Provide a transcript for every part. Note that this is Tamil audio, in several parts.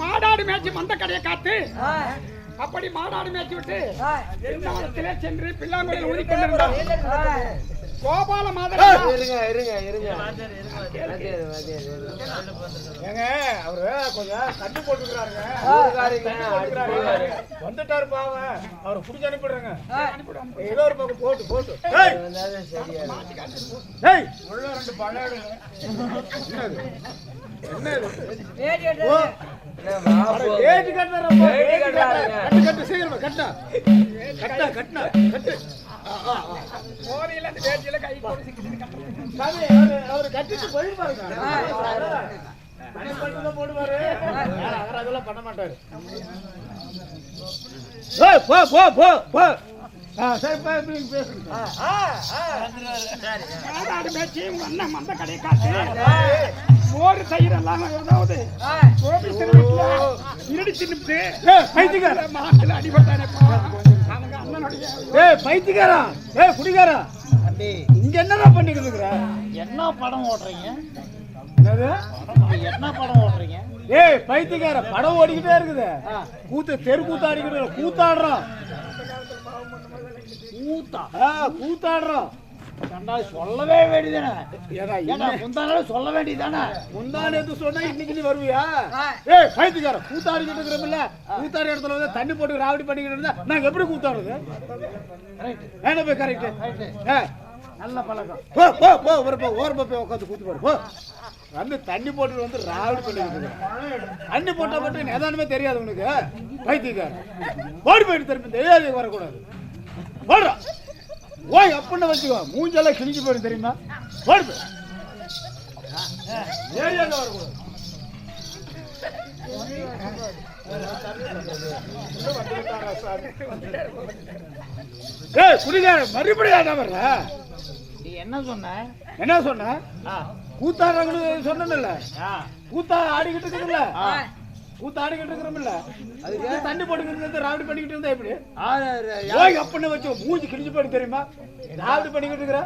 மாடாடு மேய்ச்சி மந்த கடையை காத்து அப்படி மாடாடு மேய்ச்சி விட்டு சென்று பில்லாங்குடியில் ஊதி கொண்டிருந்தார் கோபால மாதரா இருங்க இருங்க இருங்க. ஏங்க அவரு கொஞ்சம் கண்டு போட்டுக்கிறாருங்க. வந்துட்டாரு பாவம். அவரை புடிச்சு அனுப்பிடுறேங்க. ஏதோ ஒரு பக்கம் போட்டு போட்டு. உள்ள ரெண்டு? ஓ, என்ன வா அட, போ. கேட்டு. கட்டுறாரப்பா, அந்த வேட்டியில கை போட்டு கட்டிட்டு போடுவாரு. அவர் அதெல்லாம் பண்ண மாட்டாரு. போ, போ, போ, போ. மோர் தயிர் எல்லாம் ஏதாவது கோபி திருவிழா இருடி தின்னுட்டு மாட்டுல அடிபட்டானேப்பா ஏய், பைத்தியக்காரா. ஏய், குடிகாரா. இங்க என்னடா பண்ணிக்கிட்டு இருக்கிற? என்ன படம் ஓட்டுறீங்க என்னது? என்ன படம் ஓட்டுறீங்க ஏய் பைத்தியக்கார படம் ஓடிக்கிட்டே இருக்குது கூத்து தெரு கூத்தாடிக்கிட்டு கூத்தாடுறோம் ஊத்தா ஆ, கூத்தாடுறோம் சொல்லவே வேண்டியதானே சொல்ல வேண்டியதானே முந்தா நேத்து சொன்னா இன்னைக்கு நீ வருவியா? ஏய் பைத்தியக்கார கூத்தாடிக்கிட்டு இருக்கிறோம்ல கூத்தாடி இடத்துல வந்து தண்ணி போட்டு ராவடி பண்ணிக்கிட்டு இருந்தா நாங்க எப்படி கூத்தாடுறது? வேணும் போய் கரெக்ட் நல்ல பழக்கம். போ போ போ ஒரு போ ஓரமா போய் உட்காந்து கூத்து போடு போ. வந்து தண்ணி போட்டு வந்து ராவடி பண்ணிக்கிட்டு. தண்ணி போட்டா மட்டும் நிதானமே தெரியாது உனக்கு. பைத்தியக்கார ஓடி போயிட்டு திருப்பி தெரியாது வரக்கூடாது. போடுறா. ஓய் அப்படின்னு வச்சுக்கோ. மூஞ்செல்லாம் கிழிஞ்சு போயிடும் தெரியுமா? போய் ஏரியாவில் வரக்கூடாது மறுபடியும் வர்ற? என்ன சொன்ன? என்ன சொன்ன? கூத்தாடுறாங்கன்னு சொன்னல கூத்தா ஆடிக்கிட்டு இருக்குதுல்ல. கூத்தா ஆடிக்கிட்டு இருக்கிறோம்ல. அதுக்கு தண்ணி போட்டுக்கிட்டு இருந்து ராவடி பண்ணிக்கிட்டு இருந்தா எப்படி? அப்பன்னு வச்சு மூஞ்சி கிழிஞ்சு போயிட்டு தெரியுமா? ராவடி பண்ணிக்கிட்டு இருக்கிற?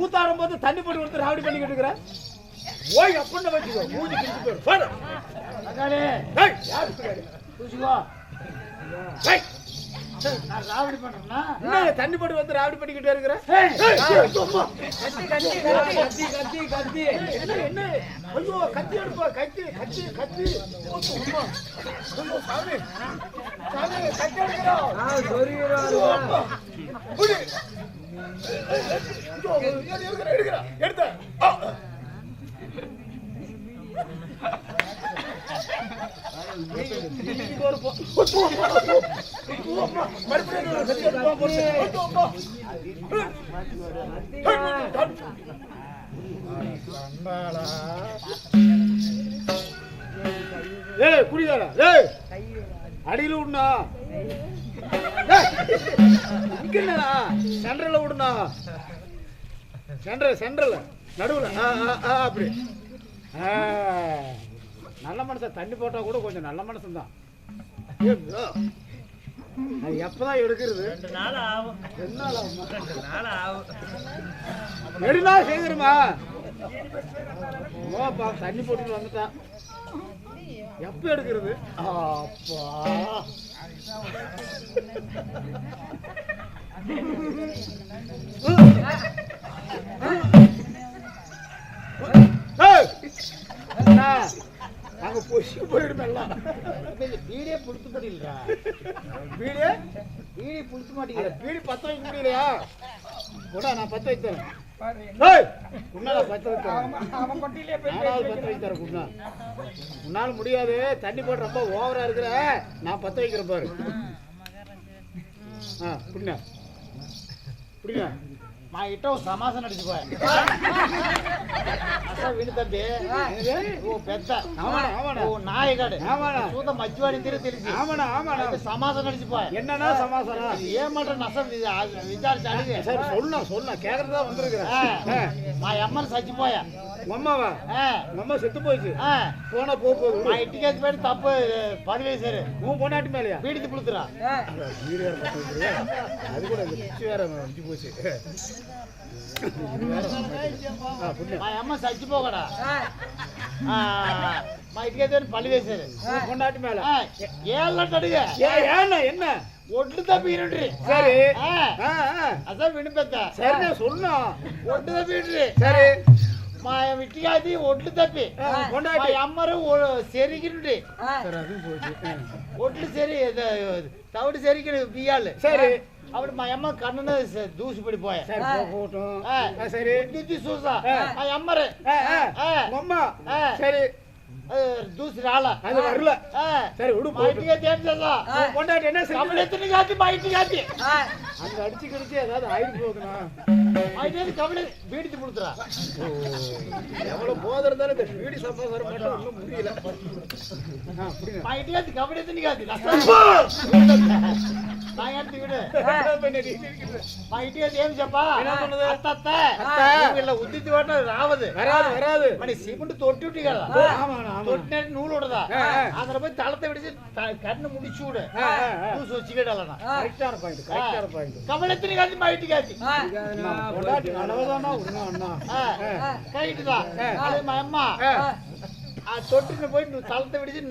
கூத்தாடும் போது தண்ணி போட்டு கொடுத்து ராவடி பண்ணிக்கிட்டு இருக்கிற? ஓய் அப்பன்னு வச்சுக்கோ மூஞ்சி கிழிஞ்சு போயிடும் யாரு நான் ராவடி பண்றேன்னா என்ன தண்ணி போட்டு வந்து ராவடி பண்ணிக்கிட்டே இருக்கிற ஏய், ஏய், ஏய், சும்மா. கத்தி கத்தி கத்தி கத்தி கத்தி என்ன என்ன ஐயோ கத்தி எடுப்பா கத்தி கத்தி கத்தி சும்மா. சாமி சாமி கத்தி எடுக்கிறோம் புடி. ஆ. இங்க ஒரு போ- ஏய் குடிதாரா ஏய் அடியில விடுனா இங்க என்னடா? சென்டர்ல விடணா சென்டர் நடுவுல அப்படி. நல்ல மனுஷன் தண்ணி போட்டா கூட கொஞ்சம் நல்ல மனுஷன் தான் எப்பதான் எடுக்கிறது? ரெண்டு நாள் ஆகும். ரெண்டு நாள் ஆகுமா. நாள் ஆகும் எடுனா சேகரமா? ஓப்பா தண்ணி போட்டுட்டு வந்துட்டான் எப்ப எடுக்கிறது? அப்பா. ஏய்! நாங்க பொசி போயிடும் எல்லாம் வீடே புடிச்சு முடியலடா வீடு வீடே புடிச்சு அட, மாட்டேங்கிற பீடி பத்த வைக்க முடியலையா? கூட நான் பத்த வைத்தேன். பாரு, ஏய்! உன்னால முடியாது. தண்ணி போட்டு ரொம்ப ஓவரா இருக்கிற. நான் பத்த வைக்கிறேன் பாரு. ஆ புடிங்க. மாகிட்ட ஒரு சமாசம் நடிச்சுக்கோ விழுத்தம்பி ஓ பெத்த. ஓ நாயகாடு சூத மச்சுவாடி திரு தெரிஞ்சு ஆமாடா ஆமாடா. சமாசம் நடிச்சுப்பா என்னன்னா சமாசம் ஏமாட்ட நசம் விசாரிச்சாடி சரி சொல்லு சொல்லு. கேக்குறதா வந்திருக்கிறேன். நான் அம்மன் சச்சு போயா அம்மாவா செத்து போயிடுச்சு. போனா போ போ. நான் இட்டிக்காச்சு பேர் தப்பு படுவே சரி உன் பொண்டாட்டி மேலையா? பீடித்து புளுத்துறா வீடு அது கூட మా అమ్మ చచ్చిపోకడా ఆ, మా ఇంటికి వచ్చి పని వేశారు உன் பொண்டாட்டி மேல ఆ, ఏళ్ళట్టు అడిగా ஏ ஏன்னா என்ன ఒడ్లు తప్పినండ్రి சரி ఆ, ஆ, ஆ. అసలు వినిపెద్ద சரி சொன்னா ఒడ్డు తప్పినండ్రి சரி మా ఇంటికి అది ఒడ్లు తప్పి ஆ, మా பொண்டாட்டி అమ్మరు సెరిగినుండ్రి சரி அதுவும் போச்சு ஆ. ఒడ్లు సెరి తవిడి సెరిగిన బియ్యాలు சரி అప్పుడు మా అమ్మ కన్నున దూసి పడిపోయా சரி போ, போகட்டும் ఆ, ஆ, சரி దిద్ది చూసా ఆ. మా అమ్మరే ஆ, ஆ. ஆ. உங்க அம்மா ஆ. சரி ఆ, దూసి రాలా அது வரல ఆ, சரி விடு మా போகட்டும். ఇంటికి ఏం చేసా உன் பொண்டாட்டி என்ன செஞ்சு కబడెత్తుని కాదు మా ఇంటికి కాదు அங்க அடிச்சு கிடிச்சு ஏதாவது ஆயிட்டு போகுதுண்ணா మా ఇంటికి కబడి బీడితి పుడుతురా எவ்வளவு போதை இருந்தாலும் இந்த பீடி சம்பாசாரம் மட்டும் ஒன்றும் முடியல ஆ, புரியுங்க. మా ఇంటికి అది కబడి ఎత్తుని కాదు நூலோடதா அதுல போய் தளத்தை விடுச்சு கண்ணு முடிச்சு விடு. தூசு வச்சுக்கிடலாம் கரெக்டான பாயிண்ட் கரெக்டான பாயிண்ட் கமலத்தினி காட்டி மாயிட்டு காட்டி. நடவதானா அண்ணா? கரெக்ட் தான் அம்மா. தொட்டுன்னு போய் தளத்தை விடுச்சு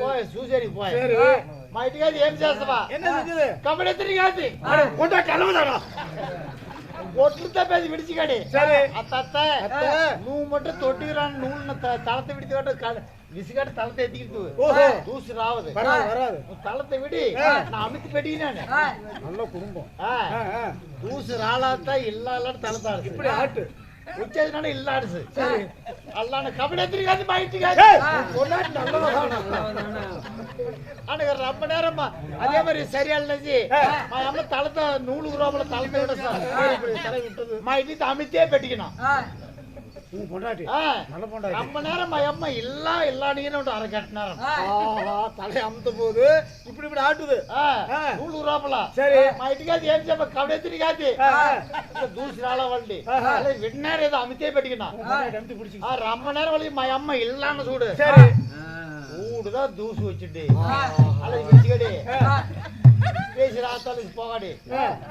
போய் போய். తలత విడిచి నువ్వు పోయి చూసేది పోయి சரி మా ఇంటికి అది ఏం చేస్తావా என்ன செஞ்சது కబడెత్తుని కాదు அட, பொண்டாட்டி நல்லவதானா ఒట్లు తప్పేది విడిచిగాడి சரி అత్త అత్త అత్త. నువ్వు మట్టు తొట్టికి రాని నువ్వు తలత విడిచి విసిగట్టు తలత ఎత్తికి ఓహో. చూసి రావదు வராது வராது నువ్వు తలత విడి ఆ. నా అమితి పెట్టినాను நல்ல குடும்பம் ఆ, ஆ, ஆ. చూసి రాలాత ఇల్లాలని తలతాడు இப்படி ஆட்டு వచ్చేది నాడు ఇల్లాడుసు అల్లాన కబడి ఎత్తిరి కాదు మా ఇంటికి కాదు ஏய், பொண்டாட்டி நல்லவதானா అనగా రమ్మడారమ్మా అదే మరి సరి అన్నది ఆ. మా అమ్మ తలత నూలు రూపల తలత విడస్తారు இப்படி தலை விட்டது మా ఇంటికి అమితే పెట్టినా உன் பொண்டாட்டி நல்ல பொண்டாட்டி நம்ம நேரம் அம்மா எல்லா எல்லா நீங்க அரை கட்ட நேரம் தலை அமுத்த போது இப்படி இப்படி ஆட்டுது நூறு ரூபாப்பல சரி மைட்டுக்காத்தி ஏறிச்சு அப்ப கவலை திரிக்காத்தி தூசினால வண்டி வெண்ணேரம் ஏதோ அமித்தே பெட்டிக்கணும் ரொம்ப நேரம் வழி மை அம்மா இல்லாம சூடு சரி சூடுதான் தூசு வச்சுட்டு அலை வச்சுக்கடி பேசி ராசாலேஜ் போகாடி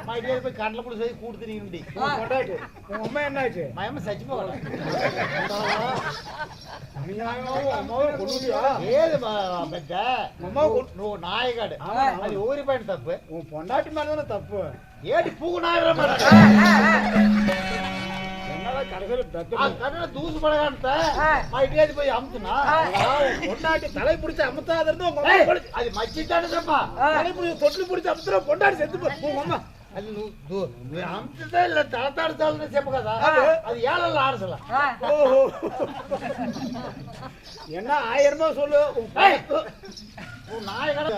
மைடியார் போய் கண்ணில் கூட சொல்லி கூடுத்துனீங்கடி கொண்டாட்டு உங்கள் அம்மா என்ன ஆச்சு மயம்மா சச்சி போகலாம் நாயகாடு அது ஊரி பையன் தப்பு உன் பொண்டாட்டி மேலே தப்பு ஏடி பூ நாயகரமா கடையில தூசு பழகான்னு போய் அமுத்துனா? தலை பிடிச்சி அமுத்தாத இருந்து உங்க அது மச்சிட்டானுப்பா தலை பிடிச்சி தொட்டில் பிடிச்சி அமுத்துற பொண்டாட்டி செத்து போய் அம்மா. அது அமுத்ததே இல்ல தளத்தாடு தாழ்னு செப்பகாதா அது ஏழல்ல ஓஹோ. என்ன ஆயிரம் ரூபாய் சொல்லு நாய் கடை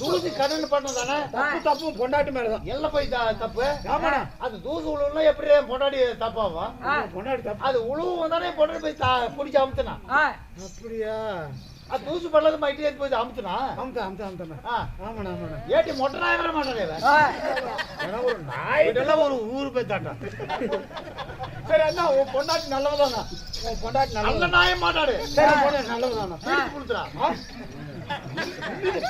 தூசி கடன் பண்ணதானே? தப்பு தப்பு பொண்டாட்டி மேலதான். எல்லாம் போய் தப்பு. ஆமாண்ணா அது தூசு உழுவுல எப்படி பொண்டாடி தப்பாவா? பொண்டாடி தப்பு. அது உழுவும் தானே பொண்டாடி போய் பிடிச்சி அமுத்துனா? அப்படியா? அது தூசு பள்ளது மைட்டு போய் அமுத்துனா? அமுத்த அமுத்த அமுத்தனா ஆமாண்ணா ஆமாண்ணா. ஏட்டி மொட்டை நாய் வர மாட்டானே ஒரு நாய் எல்லாம் ஒரு ஊரு போய் தாட்டா சரி என்ன உன் பொண்டாட்டி நல்லவதானா? உன் பொண்டாட்டி நல்ல நாய மாட்டாடு சரி பொண்டாட்டி நல்லவதானா? கொடுத்துடா.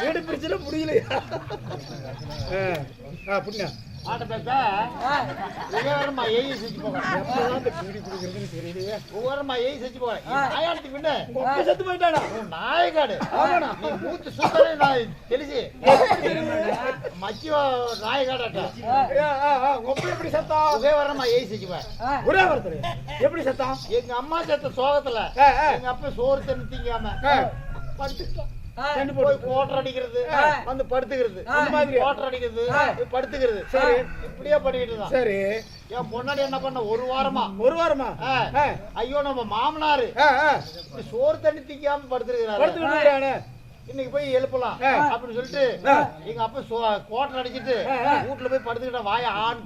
வீடு பிரிச்சுல முடியலையா புண்ணியா ஏய் செஞ்சு போகிறேன் ஏய் செஞ்சு போகிறேன் நாயாடுக்கு செத்து போயிட்டாடா நாயக்காடு நீ மூத்து சுத்தரே நான் எப்படி செத்தா உயரமா ஏய் செஞ்சு போய் ஒரே எப்படி செத்தான் எங்க அம்மா செத்த சோகத்துல எங்க அப்பா சோறு தண்ணி திங்காம படுத்துட்டோம் தண்ணி போய் கோட்டர் அடிக்கிறது. வந்து படுத்துக்கிறது. அந்த மாதிரி. கோட்டர் அடிக்கிறது. படுத்துக்கிறது. சரி. இப்படியே பண்ணிட்டு இருந்தான் சரி. என் பொன்னாடி என்ன பண்ண? ஒரு வாரமா? ஒரு வாரமா? ஐயோ நம்ம மாமனாரு. சோறு தண்ணி திங்காம படுத்துருக்கிறாரு. படுத்துக்கிட்டு. இன்னைக்கு போய் எழுப்பலாம். அப்படின்னு சொல்லிட்டு. எங்க அப்பா கோட்டை அடிச்சிட்டு. வீட்டுல போய் படுத்துக்கிட்ட வாய ஆண்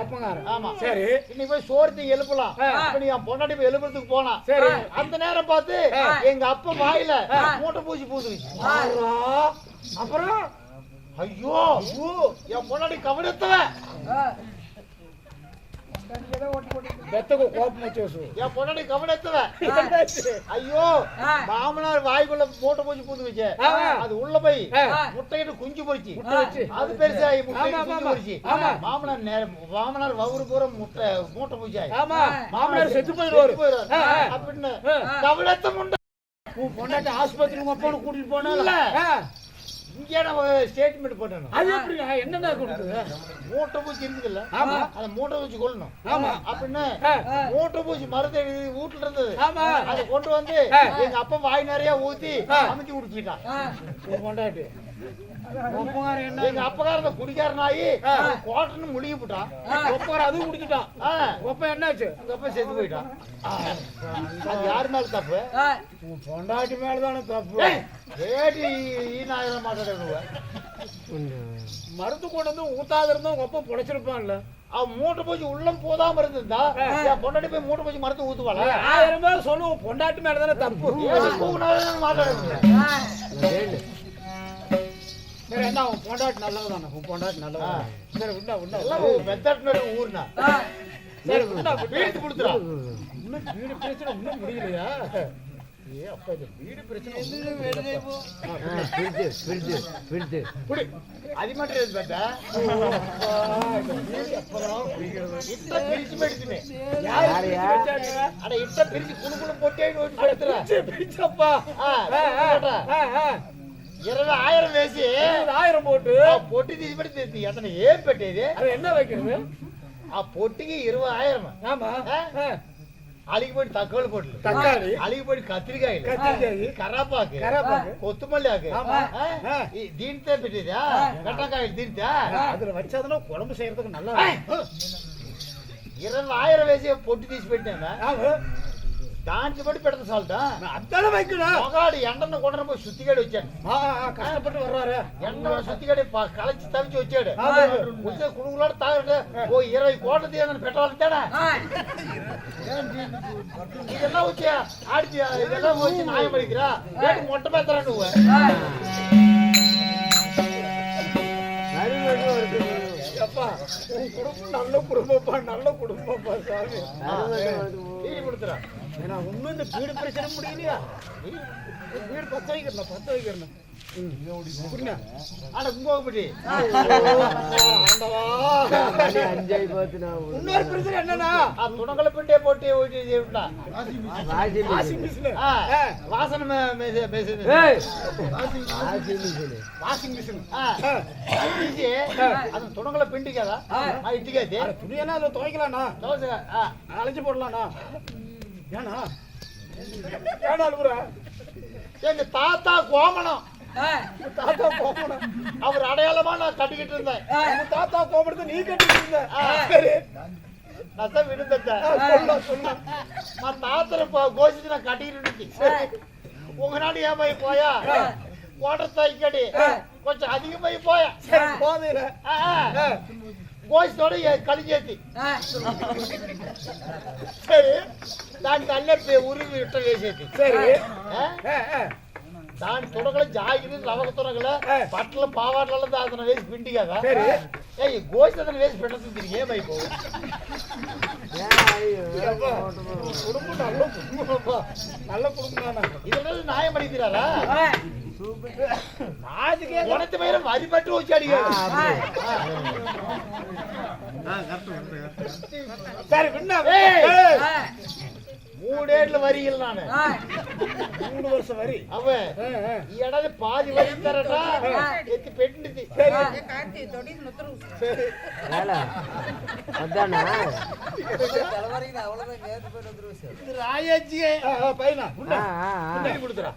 அப்பங்காரன் ஆமா. சரி. இன்னைக்கு போய் சோர்த்தி எழுப்பலாம். நீ என் பொண்டாட்டி போய் எழுப்புறதுக்கு போனா. சரி. அந்த நேரம் பார்த்து. எங்க அப்பா வாயில மூட்டை பூச்சி ஆறா. அப்புறம்? ஐயோ என் பொண்டாட்டி கவனத்தவன் பெத்தக்கு கோபம் வச்சு வசு. என் பொண்டாட்டி கவனத்தவன் என்னாச்சு? ஐயோ மாமனார் வாய்க்குள்ள மூட்டை பூச்சி பூந்துக்குச்சு ஆ. அது உள்ள போய். முட்டையிட்டு குஞ்சு முட்டை வச்சு. அது ஆமா. பொரிச்சு ஆமா. மாமனார் நேர- மாமனார் வவுறு பூரா முட்டை மூட்டை பூச்சி ஆமா மாமனார் செத்து போயிடுவாரு. அப்படின்னு ஆ. கவனத்தை முண்டை பொண்டாட்டி ஆஸ்பத்திரி கூட்டிட்டு போனா இங்கே நம்ம ஸ்டேட்மெண்ட் பண்ணணும் அது எப்படி என்னென்ன கொடுக்குது மூட்டை பூச்சி இருக்குதுல்ல ஆமா. அந்த மூட்டை பூச்சி கொள்ளணும் ஆமா. அப்படின்னு. மூட்டை பூச்சி மருந்து வீட்டுல இருந்தது ஆமா. அதை கொண்டு வந்து. எங்க அப்பா வாய் நிறைய ஊத்தி. அமைச்சு குடிச்சிட்டான் என்ன எங்க அப்பகாரன் குடிக்காரனாயி. கோட்டன்னு முழுகி போட்டான். அதுவும் குடிச்சிட்டான். ஆ. ஒப்ப என்னாச்சு? எங்க அப்பா செத்து போயிட்டான். ஆ. அது யாரு மேல தப்பு? உன் பொண்டாட்டி மேலதானே தப்பு? மருந்து கொண்டு வந்து ஊத்தாத இருந்தா உங்க அப்பா புடைச்சிருப்பான்ல. அவன் மூட்டை பூச்சி உள்ளம் போதாம இருந்திருந்தா என் பொண்டாட்டி போய் மூட்டை பூச்சி மருந்து ஊத்துவாளா? ஆயிரம் பேர் சொல்லுவோம் பொண்டாட்டி மேலதானே தப்பு? ஏசி கூகுனாலும் மாட்டாடுங்க சரி என்ன உன் பொண்டாட்டி நல்லவதானே உன் பொண்டாட்டி நல்லவதானே சரி விண்டா விண்டா எல்லாம் பெத்தட்டினோட ஊர்னா சரி விண்டா வீட்டு கொடுத்துறா இன்னும் வீடு பிரச்சனை இன்னும் முடியலையா? ஏ அப்பா இது வீடு பிரச்சனை குடி. அது மட்டும் வச்சாங்க அட இட்ட பிரிச்சு குழு குழு போட்டே ஓட்டி இருபது ஆயிரம் வேசி ஆயிரம் போட்டு. பொட்டி தீசி படி எத்தனை ஏன் பெட்டேது அது என்ன வைக்கிறது? ஆ பொட்டிக்கு இருபதாயிரம் ஆமா. அழுகி போயிட்டு தக்காளி போட்டு தக்காளி. அழுகி போயிட்டு கத்திரிக்காய் கத்திரிக்காய். கராப்பாக்கு. கராப்பாக்கு. கொத்தமல்லி ஆக்கு. ஆமா. ஆ. தீன்தே பெட்டிதா கட்டக்காய் தீன்தா அதுல வச்சாதானே குழம்பு செய்யறதுக்கு நல்லா. இருபதாயிரம் வேசிய பொட்டி தீசி போயிட்டேன் அதானே வைக்கணும் மகாடு எண்ணெய் கொண்டு போய் சுத்தி காடி வச்சேன். ஆ, ஆ, கஷ்டப்பட்டு வர்றாரு. எண்ணெய் சுத்தி காடி ப- கலைச்சு தவிச்சு வச்சாடு ஆமா. குடிச்ச குடுங்களோட தாகிட்டு ஓ இருபது கோட்டத்தை அந்த பெட்ரோல் தானே? இதெல்லாம் வச்சு நியாயம் பண்ணிக்கிறா வேட்டு மொட்டை பேத்துறான்னு அப்பா உன் குடும்பம் நல்ல குடும்பப்பா நல்ல குடும்பப்பா சாமி. டீ கொடுத்துறான். ஏன்னா ஒண்ணும் இந்த வீடு பிரச்சனை முடியலையா? வீடு பத்த வைக்கிறேன் பத்த வைக்கிறேன். என்னன்னா ஆ துணங்களை பிண்டே போட்டு ஓட்டி விட்டா வாஷிங் மிஷின். ஆ, வாசனை மே- மே- பேசுது வாஷிங் மிஷின். ஆ, அது வீசி, அது துணங்களை பிண்டிக்காதா அது இட்டிக்காது. துணியெல்லாம் அதை ஏண்ணா ஏண்ணா அழுகுற எங்க தாத்தா கோமணம். தாத்தா கோமணம். அவர் அடையாளமா நான் கட்டிக்கிட்டு இருந்தேன். உங்க தாத்தா கோமணத்தை நீ கட்டிட்டு இருந்த. ஆ. சரி. நான் தாத்தரை கோஷிச்சு நான் கட்டிக்கிட்டு இருந்துச்சு. உங்க நாடு ஏன் போய் போயா? ஓட்டர் தாய்க்கடி கொஞ்சம் அதிகமாகி போயா சரி போதையில. கோஷத்தோட கழிஞ்சேத்தி சரி. దాని తల్లే ఉరివి ఇట్ట వేసేది சரி ఆ? ஆ, ஆ. దాని తొడగలు జాగిరి రవక తొడగలు ఆ. బట్టలు పావాట్లలో అతను వేసి పిండి కదా సరే. ఏ ఈ గోసి అతను వేసి పెట్టదు తిరిగి ఏమైపోవు அப்பா, குடும்பம் நல்ல குடும்பம்ப்பா நல்ல குடும்பம் தானே ఇతను న్యాయం అడిగిరారా ராஜுக்கே కొనత మీద వరి పట్టి వచ్చి అడిగాడు சரி பின்ன மூணு ஏட்ல வரியில் நானு மூணு வருஷம் வரி. அவன் இடம் பாதி வரி தரட்டா எத்தி பெட்டுது. ராயாஜி பையனா? புண்ணாடி கொடுத்துறா.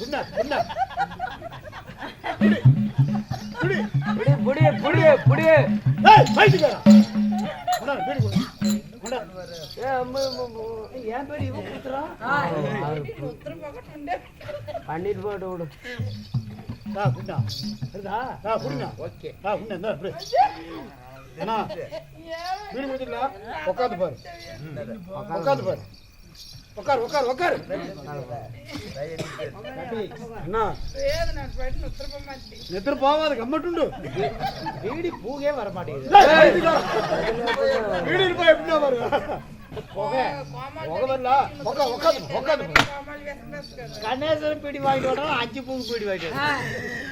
புண்ணா புண்ணா புடி புடி புடி. புடி புடி புடி புடி புடி என் பேர் இவன் குத்துறான் பண்ணிட்டு போட்டு விடு? உட்காந்து பாரு. உட்காந்து பாரு. உட்காரு உட்காரு உட்காரு என்ன நித்திர போவாது கம்மட்டுண்டு. வீடி பூகே வர மாட்டேங்குது. வீடு போய் எப்படின்னா உட்காந்து கணேசன் பீடி வாங்கிட்டு அஞ்சு பூ பீடி வாங்கிட்டு.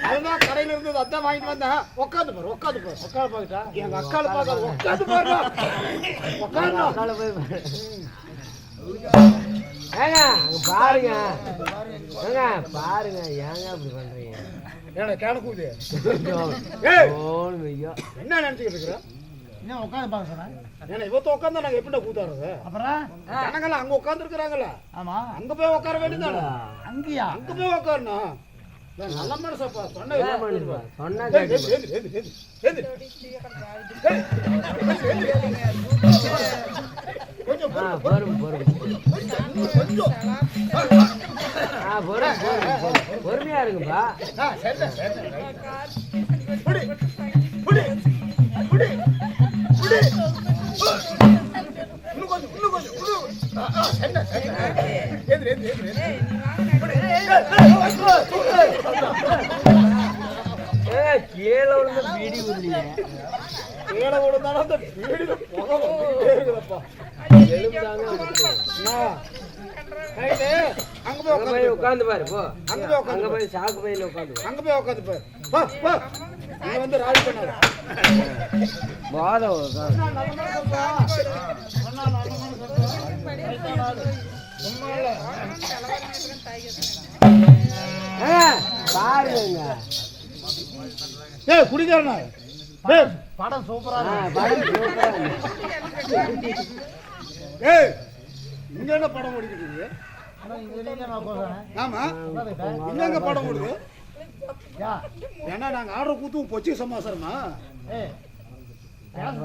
அதுதான் கடையில இருந்து அதான் வாங்கிட்டு வந்தேன் உட்காந்து பாரு உட்காந்து பாரு. உட்காந்து பாக்கிட்டா எங்க அக்கால பார்க்காத உட்காந்து பாரு உட்காந்து அக்கால போய். ஏங்க அங்க பாருங்க ஏங்க பாருங்க ஏங்க அப்படி பண்றீங்க ஏய் ஓன்னு ஐயோ என்ன நினைச்சுக்கிட்டு இருக்கிற என்ன உட்காந்து பார்க்க சொன்னேன் ஏன்னா இவத்த உட்காந்தா நாங்க எப்படி கூத்தாடுறது அப்புறம் ஜனங்கள அங்க உட்கார்ந்து இருக்கிறாங்கல்ல ஆமா அங்க போய் உட்கார வேண்டியதானே அங்கேயா அங்க போய் உட்காரணும் நான் நல்ல மனசப்பா சொன்ன சொன்னா வரும் கேட்டு ஆ பொறுமை பொறுமையா இருக்குப்பா கீழே விழுந்த பீடி கீழே விழுந்தாலும் அந்த வீடுல புகை வந்துட்டே இருக்குதப்பா. உட்காந்து பாரு போ அங்க போய் உட்காந்து போய் சாக்கு பையில உட்காந்து அங்க போய் உட்காந்து பாரு வந்து ராஜ் ஏ படம் சூப்பரா படம் சூப்பரா. ஏய் இங்க என்ன படம் ஓடிக்கிட்டு நான் ஆமா. இங்க படம் ஓடுது? யா ஏன்னா நாங்க ஆர்டர் கூத்தும் பொச்சி சமாசாரமா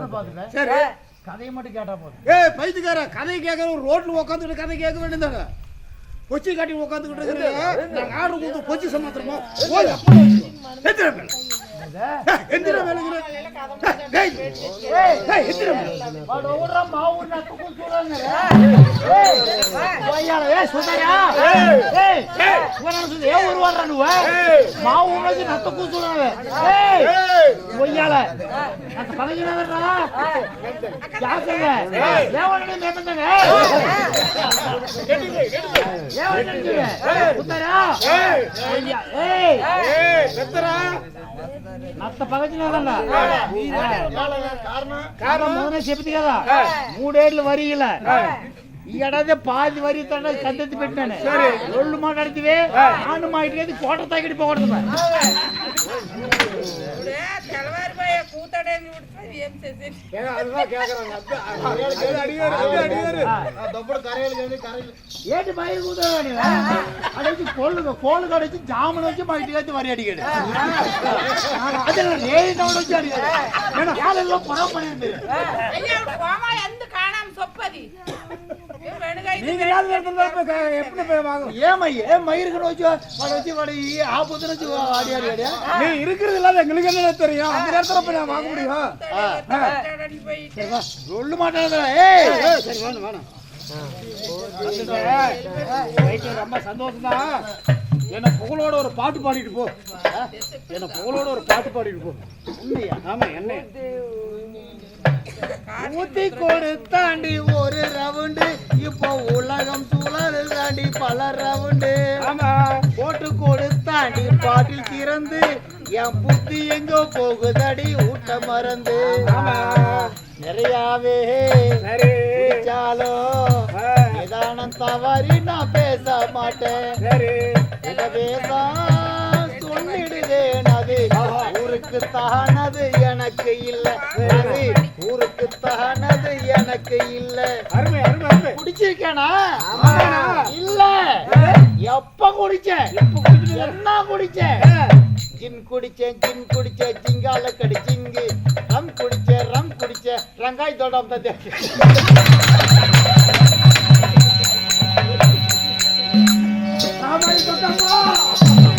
பார்த்துட்டேன் சரி. கதையை மட்டும் கேட்டா போதும் ஏய் பைத்தியக்கார கதை கேட்கற ஒரு ரோட்ல உட்காந்துட்டு கதை கேட்க வேண்டியதாங்க பொச்சி காட்டி உட்காந்துக்கிட்டு இருக்கிறீங்க. நாங்க ஆர்டர் கூத்து பொச்சி சமாசாரமா போய் அப்படி మా ఊళ్ళోకి నత్త కూర్చున్నావే పొయ్యాల అంత పదగినదరా జాగ్రత్తగా ఏమంటే మేమంటే ఏమంటే కుట్టారా ఏయ్ పెద్దరా నత్త పగచిన కారణం కారణం మొదలై చెప్తే కదా మూడేళ్లు వరిగిలా ಎಡದೆ ಪಾದಿ ವರಿ ತನ ಸದ್ದತಿ ಬಿಟ್ಟಾನೆ ಒಳ್ಳು ಮಾತಾಡ್ತೀವಿ ನಾನು ಮಾಡಿದ್ರೆ ಕೋಟ ತಾಗಿಡಿ ಪೋಗಡ್ತದ ఏంటి బయట కూతాడు అడిగి కోళ్ళు కోళ్ళు కడిచి జాములు వచ్చి మా ఇంటికి అయితే మరి అడిగాడు అదే రేట్ వచ్చి అడిగాడు నేను కాలంలో పొరవ పడింది ఎందుకు కాణం సొప్పది இருக்கிறது இல்லாத எங்களுக்கு என்ன தெரியும்? அந்த நேரத்துல போய் நான் வாங்க முடியும். சொல்ல மாட்டேன் ரொம்ப சந்தோஷம் தான் புகழோட ஒரு பாட்டு பாடிட்டு போ. என்ன புகழோட ஒரு பாட்டு பாடிட்டு போ. என்ன ஊத்தி கொடுத்தாண்டி ஒரு ரவுண்டு. இப்போ உலகம் சுழல் தாண்டி பல ரவுண்டு. போட்டு கொடுத்தாண்டி பாட்டில் திறந்து. என் புத்தி எங்கோ போகுதடி ஊட்ட மறந்து. நிறையாவே குடிச்சாலும் நிதானம் தவறி நான் பேச மாட்டேன். பேசாம் சொல்லிடுவேன் அது. ஊருக்கு தானது எனக்கு இல்ல. உனக்குத்தானது எனக்கு இல்ல. அருமை அருமை அருமை. குடிச்சிருக்கேனா? இல்ல. எப்ப குடிச்சேன்? என்ன குடிச்சேன்? ஜின் குடிச்சேன் ஜின் குடிச்சேன் ஜிங்கால கடி ஜிங்கு ரம் குடிச்சேன் ரம் குடிச்சேன். ரங்காய் தோடம் தந்தேன் ஆமாடி தொட்டம்மா.